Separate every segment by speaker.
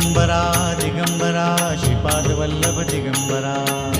Speaker 1: Digambara Digambara Shripadvallabh Digambara.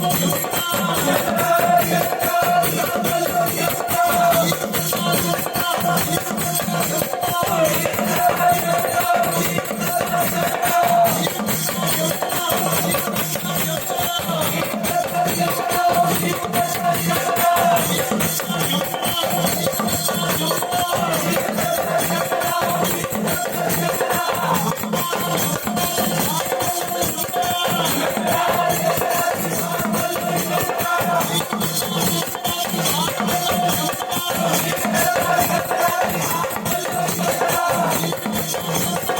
Speaker 1: Vamos, vamos, Thank you.